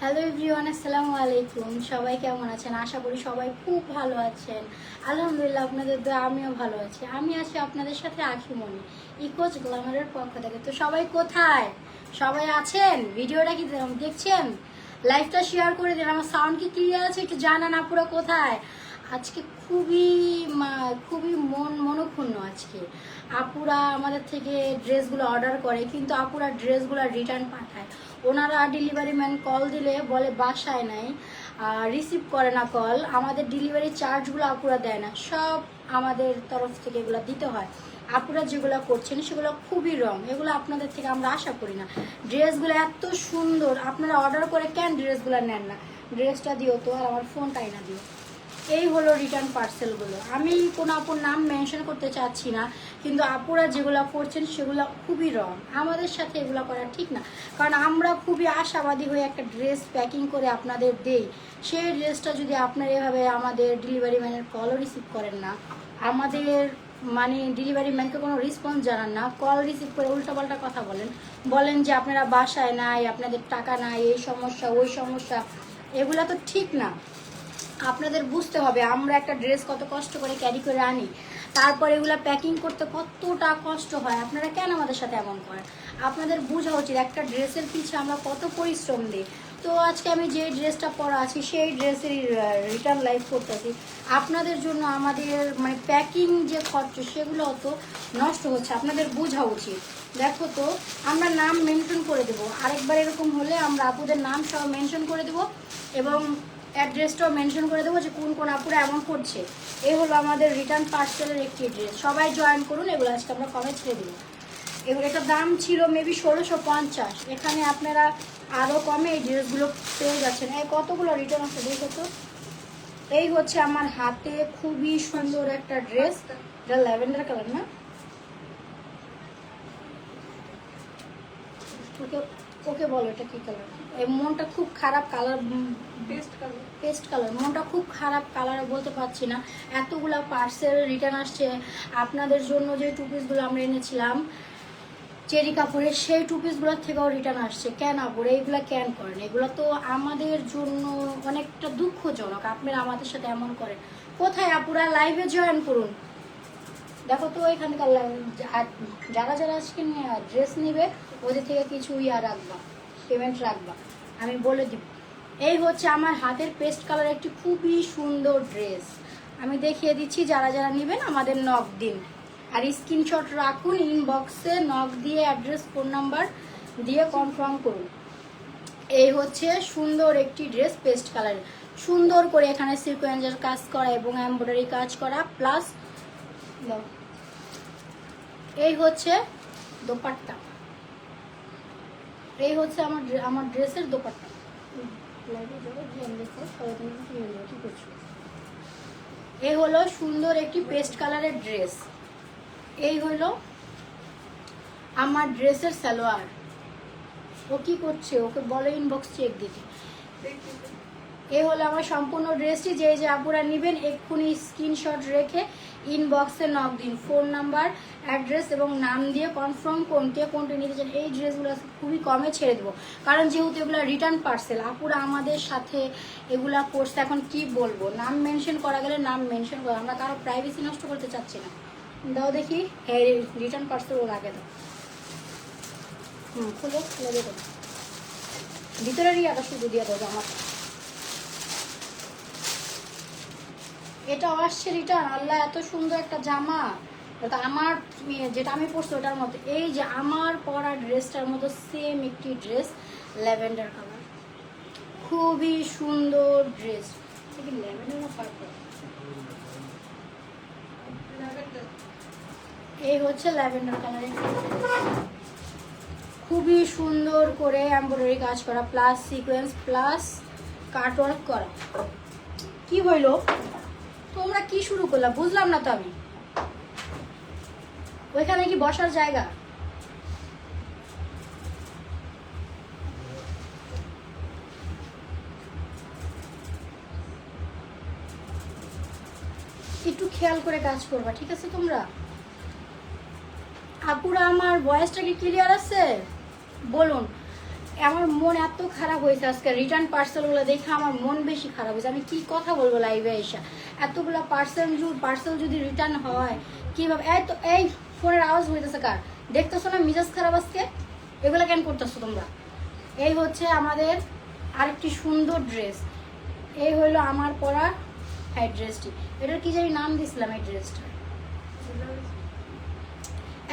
Hello everyone আসসালামু আলাইকুম। সবাই কেমন আছেন? আশা করি সবাই খুব ভালো আছেন। আলহামদুলিল্লাহ, আপনাদের দোয়া, আমিও ভালো আছি। আমি আছি আপনাদের সাথে আখিমণি ইকোজ গ্লামারের পক্ষ থেকে। তো সবাই কোথায়? সবাই আছেন? ভিডিওটা কি দেখছেন? লাইভটা শেয়ার করে দিন। আমার সাউন্ড কি ক্লিয়ার আছে? একটু জানান আপুরা কোথায়? আজকে খুবই খুবই মন, মনক্ষুণ্ণ আজকে। আপুরা আমাদের থেকে ড্রেসগুলো অর্ডার করে, কিন্তু আপুরা ড্রেসগুলো রিটার্ন পাঠায়। ওনারা ডেলিভারি ম্যান কল দিলে বলে, বাসায় নাই রিসিভ করে না কল আমাদের ডেলিভারি চার্জগুলো আপুরা দেয় না, সব আমাদের তরফ থেকে এগুলো দিতে হয়। আপুরা যেগুলো করছেন, সেগুলো খুবই রং এগুলো আপনাদের থেকে আমরা আশা করি না। ড্রেসগুলো এত সুন্দর, আপনারা অর্ডার করে কেন ড্রেসগুলো নেন না? ড্রেসটা দিও তো, আর আমার ফোনটাই না দিও। এই হলো রিটার্ন পার্সেলগুলো আমি কোনো আপুর নাম মেনশন করতে চাচ্ছি না, কিন্তু আপুরা যেগুলো করছেন সেগুলো খুবই রং আমাদের সাথে এগুলো করা ঠিক না। কারণ আমরা খুবই আশাবাদী হয়ে একটা ড্রেস প্যাকিং করে আপনাদের দেই। সেই ড্রেসটা যদি আপনারা এভাবে আমাদের ডেলিভারি ম্যানের কলও রিসিভ করেন না, আমাদের মানে ডেলিভারি ম্যানকে কোনো রেসপন্স জানান না কল রিসিভ করে উল্টাপাল্টা কথা বলেন। বলেন যে আপনারা বাসায় নাই, আপনাদের টাকা নাই, এই সমস্যা, ওই সমস্যা, এগুলো তো ঠিক না। আপনাদের বুঝতে হবে, আমরা একটা ড্রেস কত কষ্ট করে ক্যারি করে আনি। তারপর এগুলো প্যাকিং করতে কতটা কষ্ট হয়, আপনারা কেন আমাদের সাথে এমন করেন? আপনাদের বোঝা উচিত একটা ড্রেসের পিছে আমরা কত পরিশ্রম দিই। তো আজকে আমি যে ড্রেসটা পরা আছি, সেই ড্রেসের রিটার্ন লাইফ করতেছি। আপনাদের জন্য আমাদের মানে প্যাকিং যে খরচ, সেগুলো অত নষ্ট হচ্ছে, আপনাদের বোঝা উচিত। দেখো তো, আমরা নাম মেনশন করে দেবো। আরেকবার এরকম হলে আমরা আপুদের নাম সব মেনশন করে দেবো এবং অ্যাড্রেসটাও মেনশন করে দেবো যে কোন কোন আপুরা এমন করছে। এই হলো আমাদের রিটার্ন পার্সেলের একটি ড্রেস সবাই জয়েন করুন, এগুলো আজকে আমরা কমে ছেড়ে দেবো। এগুলো এটার দাম ছিল মেবি ষোলোশো পঞ্চাশ। এখানে আপনারা আরও কমে এই ড্রেসগুলো পেয়ে যাচ্ছেন। এই কতগুলো রিটার্ন আছে দেখো তো? এই হচ্ছে আমার হাতে খুবই সুন্দর একটা ড্রেস এটা ল্যাভেন্ডার কালার না? ওকে ওকে বলো এটা কি কালার? মনটা খুব খারাপ colour paste colour paste colour মনটা খুব খারাপ কালার বলতে পারছি না। এতগুলা পার্সেল রিটার্ন আসছে। আপনাদের জন্য যে টু পিসগুলো আমরা এনেছিলাম চেরি কাপড়ের সেই টু পিসগুলোর থেকেও রিটার্ন আসছে। কেন আপরে এইগুলো কেন করেন? এগুলো তো আমাদের জন্য অনেকটা দুঃখজনক। আপনারা আমাদের সাথে এমন করেন। কোথায় আপুরা লাইভে জয়েন করুন? দেখো তো এখানকার যারা যারা আজকে ড্রেস নেবে ওদের থেকে কিছু ইয়া রাখবা। পেমেন্ট রাখবা। আমি বলে দিব। এই হচ্ছে আমার হাতের পেস্ট কালার একটি খুবই সুন্দর ড্রেস আমি দেখিয়ে দিচ্ছি, যারা যারা নেবেন আমাদের নক দিন। আর স্ক্রিনশট রাখুন ইনবক্সে নক দিয়ে অ্যাড্রেস ফোন নাম্বার দিয়ে কনফার্ম করুন। এই হচ্ছে সুন্দর একটি ড্রেস পেস্ট কালার সুন্দর করে এখানে সিকোয়েন্সের কাজ করা এবং এমব্রয়ডারি কাজ করা প্লাস এই হচ্ছে দোপাট্টা। এই হচ্ছে আমার আমার ড্রেসের দোপাট্টা। এই হলো সুন্দর একটি পেস্ট কালারের ড্রেস। এই হলো আমার ড্রেসের সালোয়ার। ও কি করছে? ওকে বলো ইনবক্স চেক দিতে। এই হলো আমার সম্পূর্ণ ড্রেসটি, যে যে আপুরা নেবেন, এক্ষুনি স্ক্রিনশট রেখে ইনবক্সে নক দিন। ফোন নাম্বার অ্যাড্রেস এবং নাম দিয়ে কনফার্ম করুন কে কোনটা নিতে চান এই ড্রেসগুলো খুবই কমে ছেড়ে দেবো। কারণ যেহেতু এগুলো রিটার্ন পার্সেল আপুরা আমাদের সাথে এগুলা করছে, এখন কি বলব? নাম মেনশন করা গেলে নাম মেনশন করা। আমরা কারও প্রাইভেসি নষ্ট করতে চাচ্ছি না। দাও দেখি হ্যাঁ রিটার্ন পার্সেল ওর আগে দাও। হুম, খুলে খুলে দিয়ে ভিতরেরই ভিতরের ইয়াটা শুধু দিয়ে দেবো আমার এটা আসছে রিটার্ন আল্লাহ এত সুন্দর একটা জামা। এটা আমার মেয়ে- যেটা আমি পরছি ওটার মতো এই যে আমার পরা ড্রেসটার মতো সেম একটি ড্রেস ল্যাভেন্ডার কালার খুবই সুন্দর ড্রেস এই হচ্ছে ল্যাভেন্ডার কালারের খুবই সুন্দর করে এমব্রয়ডারি কাজ করা প্লাস সিকোয়েন্স প্লাস কাটওয়ার্ক করা। কি হইল? তোমরা কি শুরু করলাম বুঝলাম না তো আমি। ওইখানে কি বসার জায়গা? একটু খেয়াল করে কাজ করবা, ঠিক আছে তোমরা? আপুরা, আমার ভয়েসটা কি ক্লিয়ার আছে? বলুন। আমার মন এত খারাপ হয়েছে আজকে রিটার্ন পার্সেলগুলো দেখে আমার মন বেশি খারাপ হয়েছে। আমি কি কথা বলব লাইভে এসে? এতগুলো পার্সেল পার্সেল যদি রিটার্ন হয়, কীভাবে? এই তো, এই ফোনের আওয়াজ হইতেছে কার? দেখতেছো না মিজাজ খারাপ আজকে? এগুলো কেন করতেছো তোমরা? এই হচ্ছে আমাদের আরেকটি সুন্দর ড্রেস এই হলো আমার পরা হ্যাঁ ড্রেসটি এটার কি জানি নাম দিছিলাম এই ড্রেসটা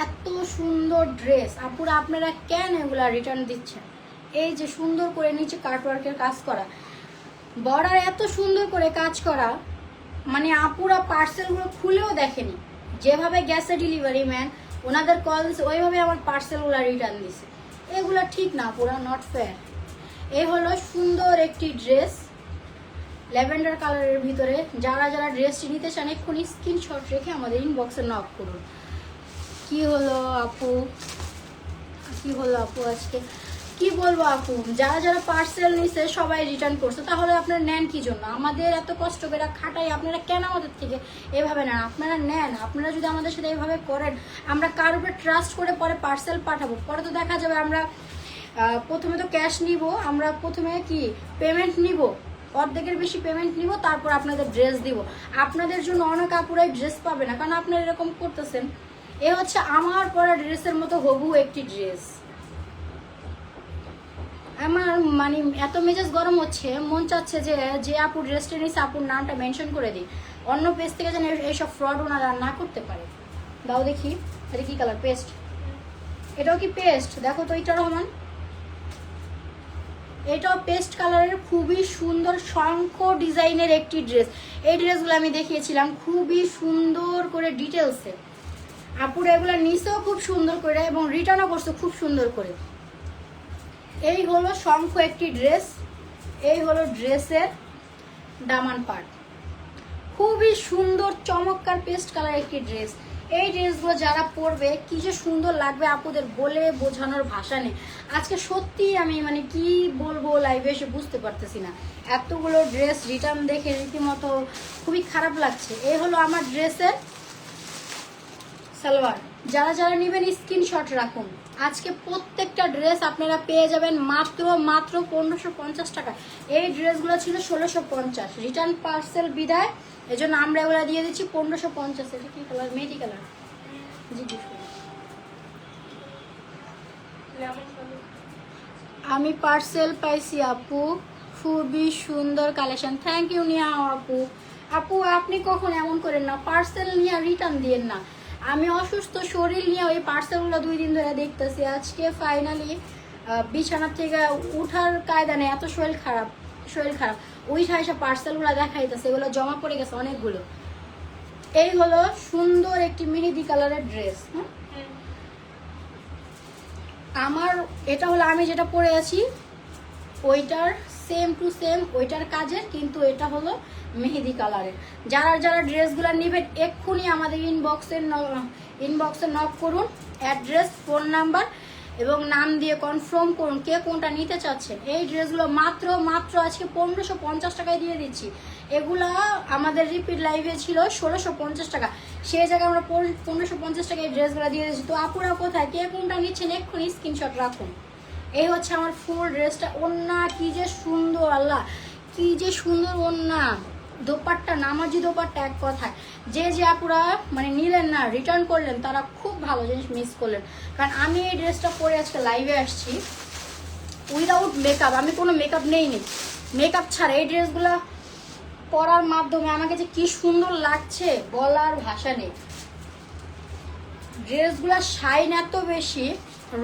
এত সুন্দর ড্রেস আপুরা, আপনারা কেন এগুলা রিটার্ন দিচ্ছেন? এই যে সুন্দর করে নিচে কাটওয়ার্কের কাজ করা। বর্ডার এত সুন্দর করে কাজ করা মানে আপুরা পার্সেলগুলো খুলেও দেখেনি। যেভাবে গ্যাসে ডেলিভারি ম্যান ওনাদের কল ওইভাবে আমার পার্সেলগুলো রিটার্ন দিছে। এগুলো ঠিক না পুরা নট ফেয়ার এই হলো সুন্দর একটি ড্রেস ল্যাভেন্ডার কালারের ভিতরে। যারা যারা ড্রেসটি নিতে চান, এক্ষুনি স্ক্রিনশট রেখে আমাদের ইনবক্সে নক করুন। কি হলো আপু? কি হলো আপু আজকে? কি বলব আপু? যারা যারা পার্সেল নিছে, সবাই রিটার্ন করছে। তাহলে আপনারা নেন কি জন্য? আমাদের এত কষ্ট করে খাটাই, আপনারা কেন আমাদের থেকে এভাবে নেন? আপনারা নেন। আপনারা যদি আমাদের সাথে এভাবে করেন, আমরা কার উপরে ট্রাস্ট করে পরে পার্সেল পাঠাবো? পরে তো দেখা যাবে আমরা প্রথমে তো ক্যাশ নিব, আমরা প্রথমে কি পেমেন্ট নিব? অর্ধেকের বেশি পেমেন্ট নিব, তারপর আপনাদের ড্রেস দিব। আপনাদের জন্য অনেক আপুরাই ড্রেস পাবে না, কারণ আপনারা এরকম করতেছেন। এ হচ্ছে আমার পরা ড্রেসের মতো হবু একটি ড্রেস আমার মানে এত মেজাজ গরম হচ্ছে, মন চাচ্ছে যে যে আপু ড্রেসটা নিচ্ছে আপুর নামটা মেনশন করে দিই। অন্য পেজ থেকে যেন এই- এইসব ফ্রড ওনারা না করতে পারে। দাও দেখি, এটা কি কালার পেস্ট এটাও কি পেস্ট দেখো তো এইটা রহমান। এটাও পেস্ট কালারের খুবই সুন্দর শঙ্খ ডিজাইনের একটি ড্রেস এই ড্রেসগুলো আমি দেখিয়েছিলাম, খুবই সুন্দর করে ডিটেলসে আপুর এগুলো নিচেও খুব সুন্দর করে এবং রিটার্নও করছে খুব সুন্দর করে। এই হলো শঙ্খ একটি ড্রেস এই হলো ড্রেসের দামান পার্ট খুবই সুন্দর চমৎকার পেস্ট কালার একটি ড্রেস এই ড্রেসগুলো যারা পরবে, কি যে সুন্দর লাগবে আপুদের বলে বোঝানোর ভাষা নেই। আজকে সত্যি আমি মানে কি বলব লাইভে এসে বুঝতে পারতেছি না। এতগুলো ড্রেস রিটার্ন দেখে রীতিমতো খুবই খারাপ লাগছে। এই হলো আমার ড্রেসের সালোয়ার। যারা যারা নেবেন স্ক্রিনশট রাখুন। আজকে প্রত্যেকটা ড্রেস আপনারা পেয়ে যাবেন মাত্র মাত্র পনেরোশো পঞ্চাশ টাকা। এই ড্রেসগুলো ছিল ষোলোশো পঞ্চাশ। রিটার্ন পার্সেল বিদায়। এই জন্য আমরা এগুলো দিয়ে দিচ্ছি পনেরোশো পঞ্চাশ। এটা কি কালার মেহেদি কালার আমি পার্সেল পাইছি আপু। খুবই সুন্দর কালেকশন থ্যাংক ইউ নিয়া আপু। আপু, আপনি কখন এমন করেন না? পার্সেল নিয়ে রিটার্ন দিয়েন না। আমি অসুস্থ, শরীর নিয়ে ওই পার্সেলগুলো দুই দিন ধরে দেখতেছি। আজকে ফাইনালি বিছানার থেকে উঠার কায়দা নেই, এত শরীর খারাপ শরীর খারাপ। ওই এসে পার্সেলগুলো দেখাইতেছে, এগুলো জমা পড়ে গেছে অনেকগুলো। এই হলো সুন্দর একটি মেহেদি কালারের ড্রেস হ্যাঁ আমার, এটা হলো আমি যেটা পরে আছি, ওইটার সেম টু সেম ওইটার কাজের, কিন্তু এটা হলো মেহেদি কালারের যারা যারা ড্রেসগুলো নেবেন, এক্ষুনি আমাদের ইনবক্সে ইনবক্সে নক করুন অ্যাড্রেস ফোন নাম্বার এবং নাম দিয়ে কনফার্ম করুন কে কোনটা নিতে চাচ্ছেন। এই ড্রেসগুলো মাত্র মাত্র আজকে পনেরোশো পঞ্চাশ টাকায় দিয়ে দিচ্ছি। এগুলা আমাদের রিপিট লাইভে ছিল ষোলোশো পঞ্চাশ টাকা। সেই জায়গায় আমরা পনেরোশো পঞ্চাশ টাকায় ড্রেসগুলো দিয়ে দিচ্ছি তো আপুরা কোথায়? কে কোনটা নিচ্ছেন? এক্ষুনি স্ক্রিনশট রাখুন। এই হচ্ছে আমার ফুল ড্রেসটা ওন্না কি যে সুন্দর, আল্লাহ, কি যে সুন্দর ওন্না দোপাট্টা, নামাজি দোপাট্টা এক কথায়। যে যে আপুরা মানে নিলেন না রিটার্ন করলেন, তারা খুব ভালো জিনিস মিস করলেন। কারণ আমি এই ড্রেসটা পরে আজকে লাইভে আসছি। উইদাউট মেকআপ আমি কোনো মেকআপ নেইনি। মেকআপ ছাড়া এই ড্রেসগুলো পরার মাধ্যমে আমাকে যে কি সুন্দর লাগছে, বলার ভাষা নেই। ড্রেসগুলো শাইন এত বেশি,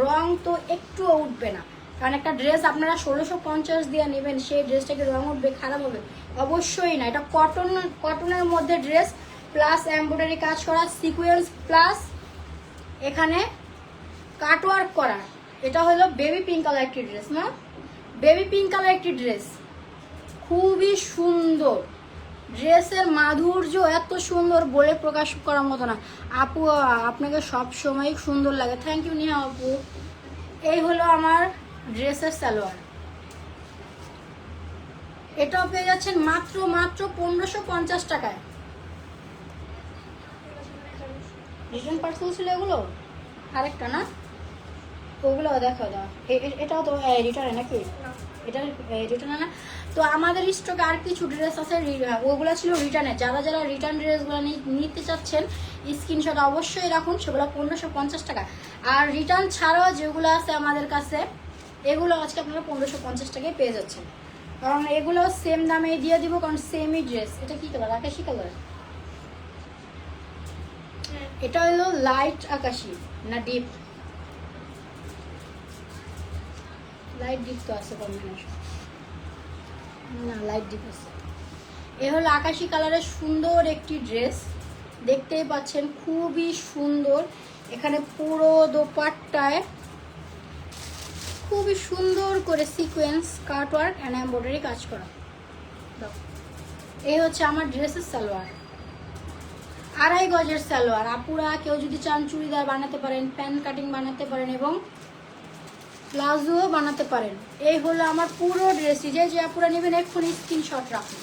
রং তো একটুও উঠবে না। কারণ একটা ড্রেস আপনারা ষোলোশো পঞ্চাশ দিয়ে নেবেন, সেই ড্রেসটাকে রং উঠবে, খারাপ হবে? অবশ্যই না, এটা কটন কটনের মধ্যে ড্রেস প্লাস এমব্রয়ডারি কাজ করা সিকুয়েন্স প্লাস এখানে কাটওয়ার্ক করা। এটা হলো বেবি পিঙ্ক কালার একটি ড্রেস না? বেবি পিঙ্ক কালার একটি ড্রেস খুবই সুন্দর। ড্রেসের মাধুর্য এত সুন্দর বলে প্রকাশ করার মতো না। আপু, আপনাকে সব সময় সুন্দর লাগে। থ্যাংক ইউ নিহা আপু। এই হলো আমার ড্রেসের সালোয়ার। এটাও পেয়ে যাচ্ছেন মাত্র মাত্র পনেরোশো পঞ্চাশ টাকায়। রিটার্ন পার্সেল ছিল এগুলো? আরেকটা না? ওগুলো দেখো দাও। এটাও তো রিটার্ন নাকি? এটা রিটার্ন না? তো আমাদের স্টকে আর কিছু ড্রেস আছে ওগুলো ছিল রিটার্নে যারা যারা রিটার্ন ড্রেসগুলো নিতে চাচ্ছেন স্ক্রিনশট অবশ্যই রাখুন সেগুলো পনেরোশো পঞ্চাশ টাকা। আর রিটার্ন ছাড়াও যেগুলো আছে আমাদের কাছে এগুলো আজকে আপনারা পনেরোশো পঞ্চাশ টাকায় পেয়ে যাচ্ছেন। কারণ এগুলো সেম দামে দিয়ে দিব কারণ সেমই ড্রেস এটা কি কালার আকাশি কালার এটা হলো লাইট আকাশি না ডিপ লাইট ডিপ তো আছে কম্বিনেশন না লাইট ডিপ আছে। এ হলো আকাশি কালারের সুন্দর একটি ড্রেস দেখতেই পাচ্ছেন, খুবই সুন্দর। এখানে পুরো দোপাট্টায় খুবই সুন্দর করে sequence cut work and embroidery কাজ করা। এই হচ্ছে আমার ড্রেসের সালোয়ার। আড়াই গজের সালোয়ার। আপুরা কেউ যদি চান চুড়িদার বানাতে পারেন, প্যান্ট কাটিং বানাতে পারেন এবং প্লাজোও বানাতে পারেন। এই হলো আমার পুরো ড্রেসটি যে যে আপুরা নেবেন এক্ষুনি স্ক্রিনশট রাখুন।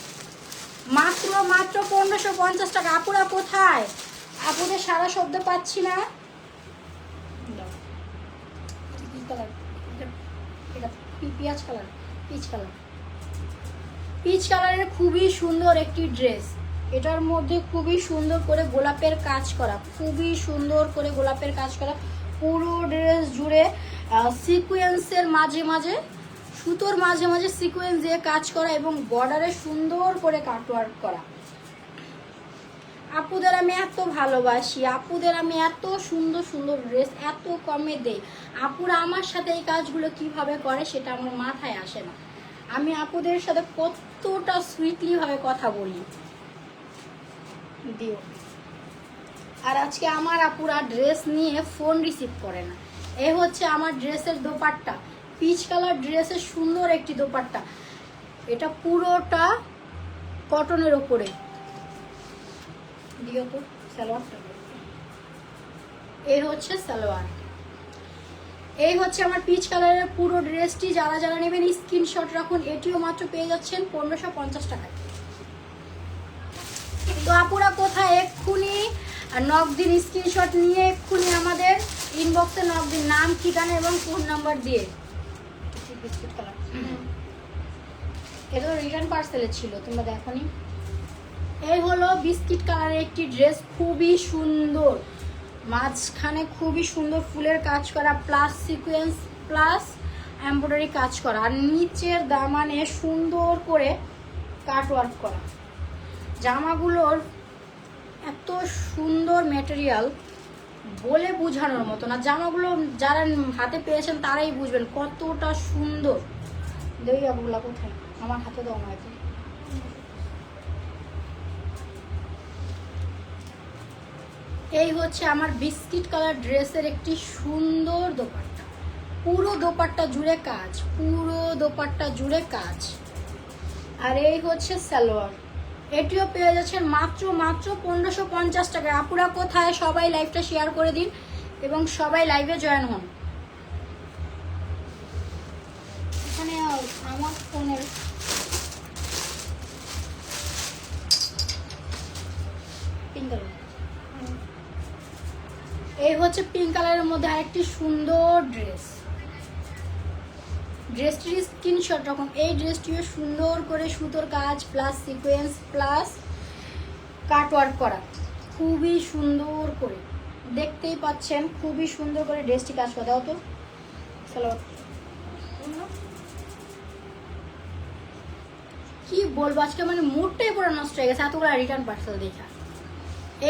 মাত্র মাত্র পনেরোশো পঞ্চাশ টাকা। আপুরা কোথায়? আপুদের সারা শব্দ পাচ্ছি না। দাও। এটা কি কালার। এটা এটা পি- কালার, পিচ কালার। পিচ কালারের খুবই সুন্দর একটি ড্রেস এটার মধ্যে খুবই সুন্দর করে গোলাপের কাজ করা। খুবই সুন্দর করে গোলাপের কাজ করা। পুরো ড্রেস জুড়ে সিকোয়েন্সের মাঝে মাঝে, সুতোর মাঝে মাঝে সিকোয়েন্স দিয়ে কাজ করা এবং বর্ডারে সুন্দর করে কাটওয়ার্ক করা। আপুদের আমি এত ভালোবাসি, আপুদের আমি এত সুন্দর সুন্দর ড্রেস এত কমে দেই। আপুরা আমার সাথে এই কাজগুলো কীভাবে করে সেটা আমার মাথায় আসে না। আমি আপুদের সাথে কতটা সুইটলিভাবে কথা বলি। দিও। আর আজকে আমার আপুরা ড্রেস নিয়ে ফোন রিসিভ করে না। এ হচ্ছে আমার ড্রেসের দোপাট্টা। পিচ কালার ড্রেসের সুন্দর একটি দোপাট্টা। এটা পুরোটা কটনের ওপরে। দিও এই হচ্ছে সালোয়ার। এই হচ্ছে আমার পিচ কালারের পুরো ড্রেসটি। যারা যারা নেবেন, স্ক্রিনশট রাখুন। এটিও মাত্র পেয়ে যাচ্ছেন পনেরোশো পঞ্চাশ টাকায়। তো আপুরা কোথায়? এক্ষুনি নক দিন স্ক্রিনশট নিয়ে এক্ষুনি আমাদের ইনবক্সে নক দিন নাম ঠিকানা এবং ফোন নাম্বার দিয়ে। বিস্কুট কালার এটা তো রিটার্ন পার্সেলের ছিল তোমরা দেখোনি? এই হলো বিস্কিট কালারের একটি ড্রেস খুবই সুন্দর। মাঝখানে খুবই সুন্দর ফুলের কাজ করা প্লাস সিকোয়েন্স প্লাস এমব্রয়ডারি কাজ করা। আর নিচের দামানে সুন্দর করে কাট ওয়ার্ক করা। জামাগুলোর এত সুন্দর মেটেরিয়াল বলে বোঝানোর মতো না। জামাগুলো যারা হাতে পেয়েছেন তারাই বুঝবেন কতটা সুন্দর। দেখি আবুগুলা কোথায়? আমার হাতে দাও হাতে এই হচ্ছে আমার বিস্কিট কালার ড্রেসের একটি সুন্দর দোপাট্টা। পুরো দোপাট্টা জুড়ে কাজ, পুরো দোপাট্টা জুড়ে কাজ। আর এই হচ্ছে সালোয়ার। এটিও পেয়ে যাচ্ছেন মাত্র মাত্র পনেরোশো পঞ্চাশ টাকা আপুরা কোথায়? সবাই লাইভটা শেয়ার করে দিন এবং সবাই লাইভে জয়েন হন। এখানে আমার ফোনের এই হচ্ছে পিঙ্ক কালারের মধ্যে আরেকটি সুন্দর ড্রেস ড্রেসটির স্ক্রিনশট রকম। এই ড্রেসটিও সুন্দর করে সুতোর কাজ প্লাস সিকোয়েন্স প্লাস কাটওয়ার্ক করা। খুবই সুন্দর করে। দেখতেই পাচ্ছেন, খুবই সুন্দর করে ড্রেসটি কাজ করা। দাও তো। সালোয়ার কি বলব, আজকে মানে মুডটাই পুরো নষ্ট হয়ে গেছে। এতগুলো রিটার্ন পার্সেল দেখা।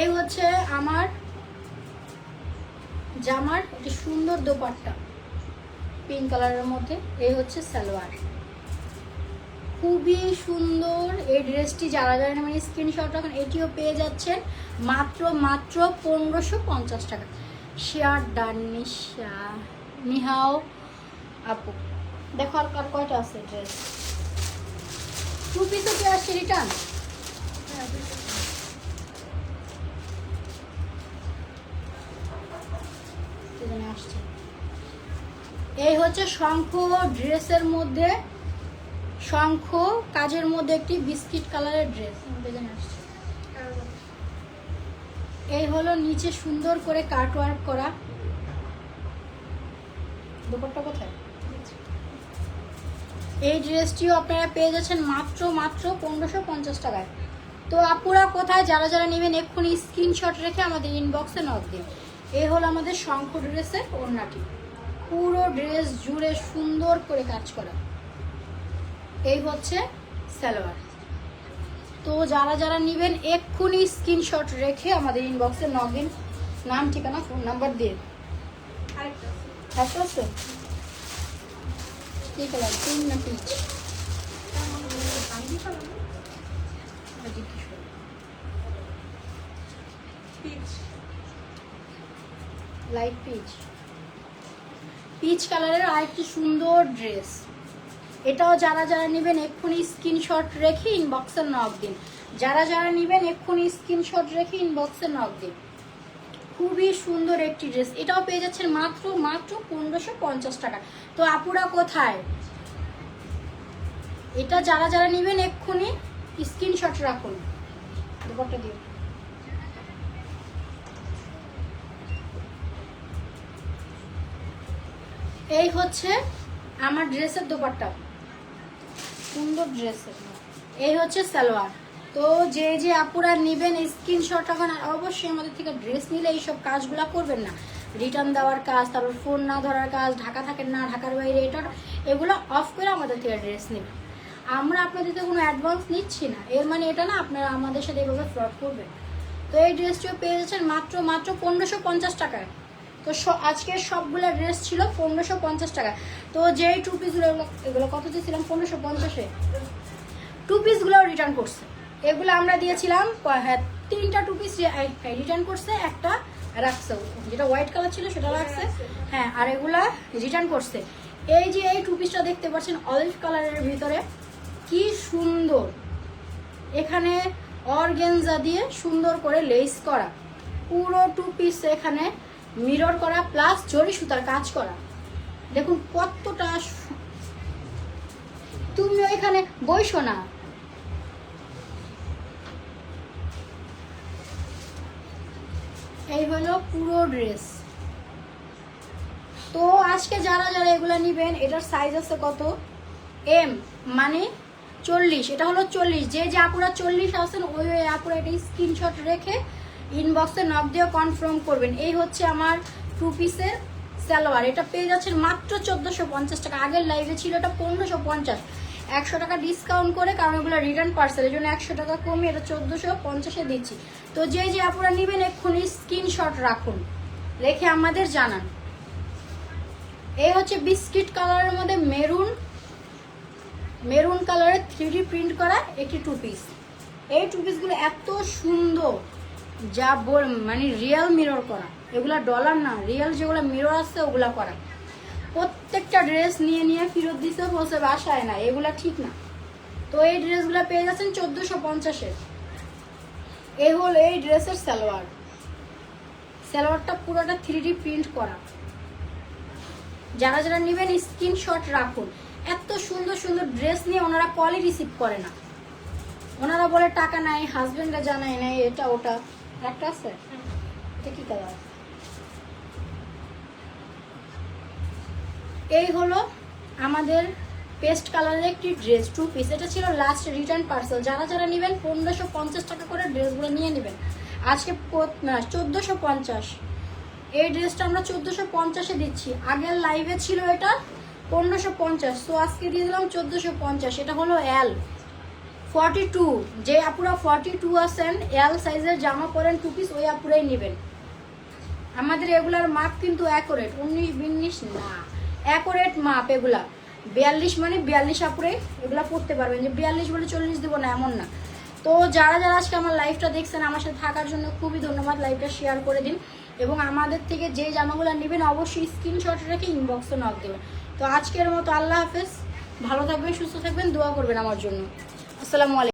এই হচ্ছে আমার জামার একটি সুন্দর দোপাট্টা। পিঙ্ক কালারের মধ্যে, এই হচ্ছে সালোয়ার। খুবই সুন্দর, এই ড্রেসটি যারা যারা নেবেন স্ক্রিনশট রাখুন, এটিও পেয়ে যাচ্ছেন মাত্র মাত্র পনেরোশো পঞ্চাশ টাকা। শেয়ার ডান নিশা। নিহাও আপু, দেখো আর কার কয়টা আছে ড্রেস টু পিসও কি আসছে রিটার্ন আসছে। এই হচ্ছে শঙ্খ ড্রেসের মধ্যে শঙ্খ কাজের মধ্যে একটি বিস্কিট কালারের ড্রেস। এই হলো নিচে সুন্দর করে কাট ওয়ার্ক করা। দুপুরটা কোথায়? এই ড্রেসটিও আপনারা পেয়ে যাচ্ছেন মাত্র মাত্র পনেরোশো পঞ্চাশ টাকায়। তো আপুরা কোথায় যারা যারা নেবেন এক্ষুনি স্ক্রিনশট রেখে আমাদের ইনবক্সে নক দিন। এই হলো আমাদের শঙ্খ ড্রেসের ওড়নাটি। পুরো ড্রেস জুড়ে সুন্দর করে কাজ করা এই হচ্ছে সালোয়ার তো যারা যারা নেবেন এক্ষুনি স্ক্রিনশট রেখে আমাদের ইনবক্সে নক দিন নাম ঠিকানা ফোন নাম্বার দিয়ে আছে। কি কালার পিঙ্ক না? পিচ। লাইট পিচ পিচ কালারের আরেকটি সুন্দর ড্রেস এটাও যারা যারা নেবেন, এক্ষুনি স্ক্রিনশট রেখে ইনবক্সে নক দিন। যারা যারা নেবেন, এক্ষুনি স্ক্রিনশট রেখে ইনবক্সে নক দিন। খুবই সুন্দর একটি ড্রেস এটাও পেয়ে যাচ্ছেন মাত্র মাত্র পনেরোশো পঞ্চাশ টাকা। তো আপুরা কোথায়? এটা যারা যারা নেবেন, এক্ষুনি স্ক্রিনশট রাখুন। দুপারটা দিও এই হচ্ছে আমার ড্রেসের দোপাট্টা। সুন্দর ড্রেসের। এই হচ্ছে সালোয়ার। তো যে যে আপুরা নেবেন স্ক্রিনশট এখন আর অবশ্যই আমাদের থেকে ড্রেস নিলে এইসব কাজগুলো করবেন না। রিটার্ন দেওয়ার কাজ, তারপর ফোন না ধরার কাজ, ঢাকা থাকেন না, ঢাকার বাইরে, এটা এগুলো অফ করে আমাদের থেকে ড্রেস নেবেন। আমরা আপনাদের থেকে কোনো অ্যাডভান্স নিচ্ছি না। এর মানে এটা না, আপনারা আমাদের সাথে এভাবে ফ্রড করবেন। তো এই ড্রেসটিও পেয়ে যাচ্ছেন মাত্র মাত্র পনেরোশো পঞ্চাশ টাকায়। তো আজকের সবগুলো ড্রেস ছিল পনেরোশো পঞ্চাশ টাকা। তো যেই টু পিসগুলো এগুলো কত দিয়েছিলাম? পনেরোশো পঞ্চাশে। টু পিসগুলো রিটার্ন করছে। এগুলো আমরা দিয়েছিলাম হ্যাঁ তিনটা টু পিস রিটার্ন করছে, একটা রাখছে। যেটা হোয়াইট কালার ছিল সেটা রাখছে। হ্যাঁ আর এগুলা রিটার্ন করছে। এই যে এই টু পিসটা দেখতে পাচ্ছেন অলিভ কালারের ভিতরে, কি সুন্দর। এখানে অর্গেনজা দিয়ে সুন্দর করে লেস করা। পুরো টু পিস এখানে মিরর করা প্লাস জরি সুতার কাজ করা। দেখুন কতটা তুমি ওইখানে বইসো না। এই হলো পুরো ড্রেস। তো আজকে যারা যারা এগুলো নেবেন, এটার সাইজ আছে কত? এম মানে চল্লিশ। এটা হলো চল্লিশ। যে যে আপুরা চল্লিশ আছেন, ওই ওই আপুরা এটা স্ক্রিনশট রেখে ইনবক্সে নক দিয়ে কনফার্ম করবেন। এই হচ্ছে আমার টু পিসের সালোয়ার এটা পেয়ে যাচ্ছেন মাত্র চোদ্দোশো পঞ্চাশ টাকা। আগের লাইভে ছিল এটা পনেরোশো পঞ্চাশ। একশো টাকা ডিসকাউন্ট করে, কারণ এগুলো রিটার্ন পার্সেল এই জন্য একশো টাকা কমে এটা চোদ্দোশো পঞ্চাশে দিচ্ছি। তো যে যে আপনারা নেবেন, এক্ষুনি স্ক্রিনশট রাখুন। রেখে আমাদের জানান। এই হচ্ছে বিস্কিট কালারের মধ্যে মেরুন মেরুন কালারের থ্রি প্রিন্ট করা একটি টু পিস এই টু পিসগুলো এত সুন্দর। যা বল- মানে রিয়েল মিরর করা। এগুলা ডলার না রিয়েল যেগুলো মিরর আছে, ওগুলা করা। প্রত্যেকটা ড্রেস নিয়ে নিয়ে ফেরত দিতে বসে বাসায় না এগুলা ঠিক না। তো এই ড্রেসগুলো পেয়ে যাচ্ছেন চোদ্দোশো পঞ্চাশের। এই হলো এই ড্রেসের সালোয়ার। সালোয়ারটা পুরোটা থ্রি ডি প্রিন্ট করা। যারা যারা নেবেন স্ক্রিনশট রাখুন। এত সুন্দর সুন্দর ড্রেস নিয়ে ওনারা কলই রিসিভ করে না। ওনারা বলে, টাকা নাই হাজবেন্ডরা জানায় নাই, এটা, ওটা। একটা আছে? এটা কি কালার এই হলো আমাদের পেস্ট কালারের একটি ড্রেস টু পিস এটা ছিল লাস্ট রিটার্ন পার্সেল যারা যারা নেবেন, পনেরোশো পঞ্চাশ টাকা করে ড্রেসগুলো নিয়ে নেবেন। আজকে চোদ্দোশো পঞ্চাশ। এই ড্রেসটা আমরা চোদ্দোশো পঞ্চাশে দিচ্ছি। আগের লাইভে ছিল এটা পনেরোশো পঞ্চাশ। তো আজকে দিয়ে দিলাম চোদ্দোশো পঞ্চাশ। এটা হলো এল ফর্টি টু, যে আপুরা ফর্টি টু আছেন এল সাইজের জামা পরেন টু পিস ওই আপুরাই নেবেন। আমাদের এগুলার মাপ কিন্তু অ্যাকোরেট উনিশ বিন্নিশ না। অ্যাকোরেট মাপ এগুলা। বিয়াল্লিশ মানে বিয়াল্লিশ আপুরে এগুলা পড়তে পারবেন। যে বিয়াল্লিশ বলে চল্লিশ দেবো না, এমন না। তো যারা যারা আজকে আমার লাইভটা দেখছেন, আমার সাথে থাকার জন্য খুবই ধন্যবাদ লাইভটা শেয়ার করে দিন। এবং আমাদের থেকে যে জামাগুলো নেবেন, অবশ্যই স্ক্রিনশট রেখে ইনবক্সে নক দেবেন। তো আজকের মতো আল্লাহ হাফেজ। ভালো থাকবেন, সুস্থ থাকবেন, দোয়া করবেন আমার জন্য। আসসালামু আলাইকুম